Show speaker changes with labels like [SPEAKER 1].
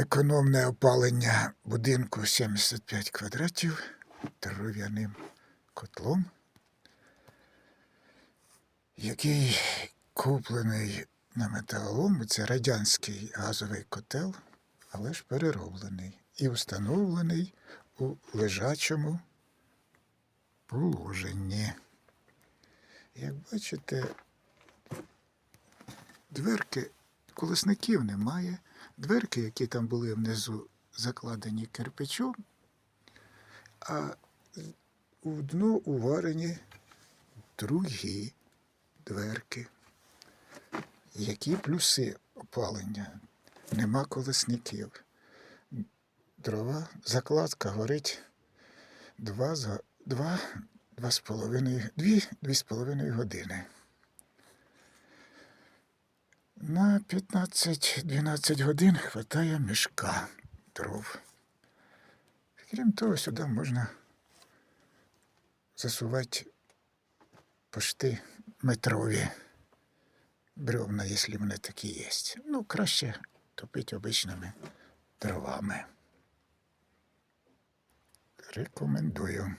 [SPEAKER 1] економне опалення будинку 75 квадратів дерев'яним котлом, який куплений на металолому. Це радянський газовий котел, але ж перероблений і встановлений у лежачому положенні. Як бачите, дверки колесників немає. Дверки, які там були внизу закладені кирпичом, а у дно уварені другі дверки. Які плюси опалення? Нема колесників. Дрова, закладка горить два, за- два, два з половиною, дві, дві з половиною години. На 15-12 годин хватає мішка дров. Крім того, сюди можна засувати пошти метрові бревна, якщо вони такі є. Ну, краще топити обичними дровами. Рекомендую.